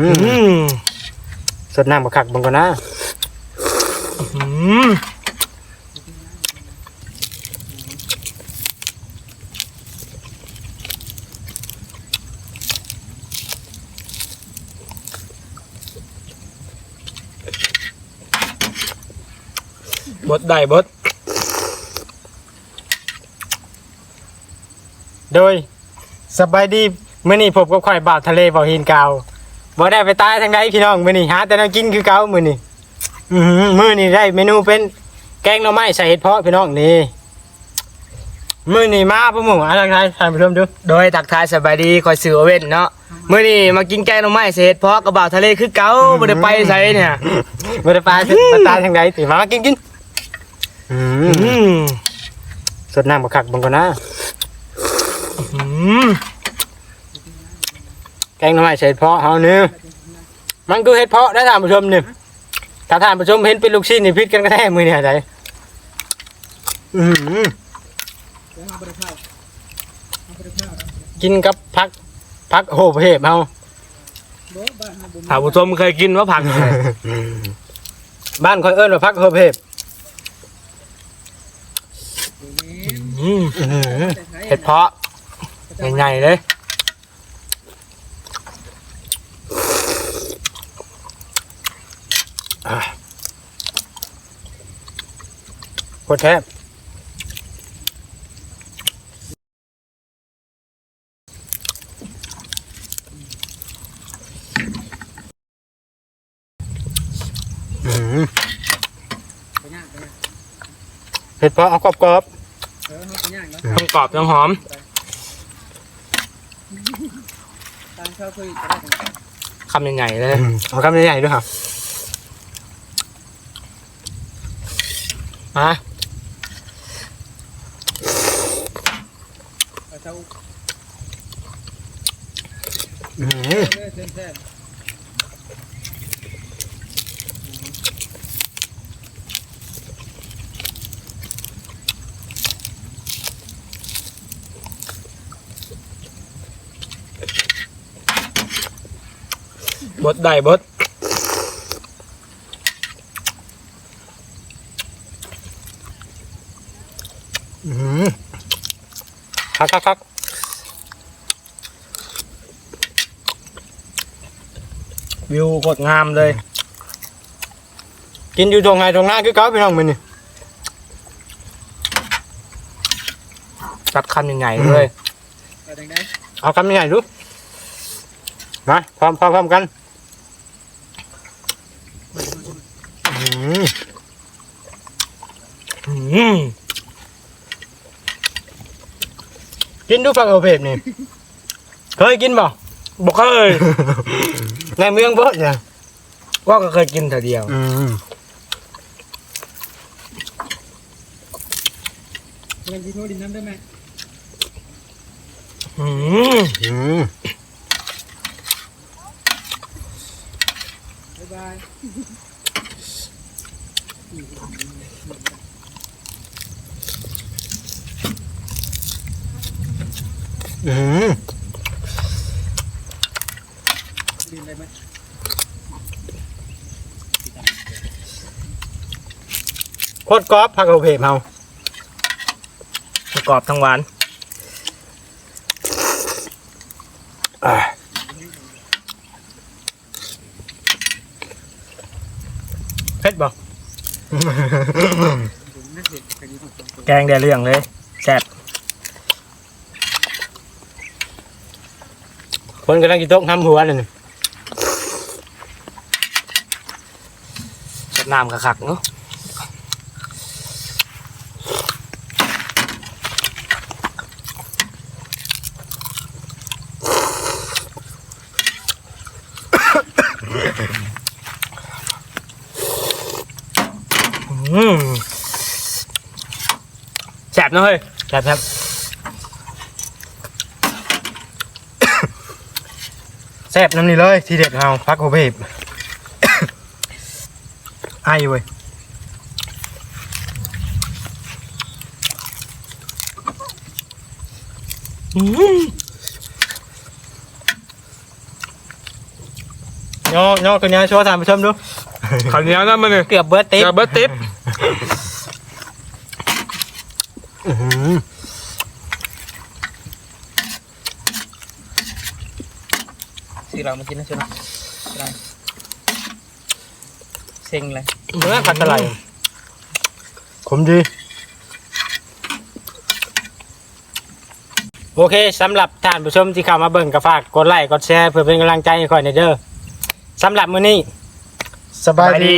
อืมสดน้ำบักคักบังก่อนนะอืมบดได้บดโดยสบายดีมื้อนี้ผมกับข่อยบ่าวทะเลบ่าวหินกาว บ่ได้ไปตายทางใดพี่น้องมื้อนี้หาแต่แนวกินคือเก่ามื้อนี้อือหือมื้อนี้ได้เมนูเป็นแกงหน่อไม้ใส่เห็ดเพาะพี่น้องนี่มื้อนี้มาพ่อหมู่อะไรทายท่านผู้ชมดูโดยตักทายสบายดีคอยสื่อโอเว่นเนาะมื้อนี้มากินแกงหน่อไม้เสร็จเพราะกระบ่าวทะเลคือเก่าบ่ได้ไปไสเนี่ยบ่ได้ไปมาตายทางใดสิมากินกินอืมอืมสดน้ำบักคักบังก่อนนะอืม แกงหน่อไม้ใส่เห็ดเพาะเฮานี่มันคือเห็ดเพาะได้ท่านผู้ชมนี่ถ้าท่านผู้ชมเห็นเป็นลูกชิ้นนี่พิษกันกระแทกมื้อนี้ได้อืมกินกับพักพักโหบเห็บเอาถ้าผู้ชมเคยกินว่าผัก บ้านคอยเอิ้นว่าพักโหบเห็บอืมเห็ดเพาะใหญ่ๆเลย ตรแทบอื้อหือเห็ดเพาะเอากรอบทั้งกรอบทั้งหอมคำใหญ่ๆเลยๆอืมเอาคำใหญ่ๆด้วยครับมา อื้อหือบดได้บดอื้อหือ คักคักคักวิวโคตรงามเลย กินอยู่ตรงไหนตรงหน้าคือเก่าพี่น้องมือนี่จัดคำใหญ่ๆเลยเอาคำใหญ่ๆดูมาพร้อมพร้อมพร้อมกันอื้อหืออืม กินดูฟังโอเพบนี่เคยกินบ่บ่เคยในเมืองบ่เนี่ยว่าก็เคยกินแต่เดียว อืมอืมอืม อืมโคตรกรอบผักโอเพบเฮาทั้งกรอบทั้งหวานอ่าเผ็ดบ่แกงได้เรื่องเลยแซ่บ คนกำลังกินโต๊ะทำหัวเลยนี่จัดน้ำคักๆเนาะอืมแซ่บเนอะเฮ้ยครับครับ แซ่บน้ำนี่เลย ทีเด็ดเฮาพักโอเพบไอ้เว้ยอืมย่อย่อตัวเนี้ยโชว์ท่านผู้ชมดูข้าวเหนียวนะมันนี่เกือบเบิร์ดติ๊บเกือบเบิดติ๊บ อื้อหือสิเรามากินนะเชียวนะอะไรเซ็งเลยเนื้อขัดอะไรขมดี โอเคสำหรับท่านผู้ชมที่เข้ามาเบิ่งก็ฝากกดไลค์กดแชร์เพื่อเป็นกำลังใจให้ข่อยในอยเด้อสำหรับมื้อนี้ สบายดี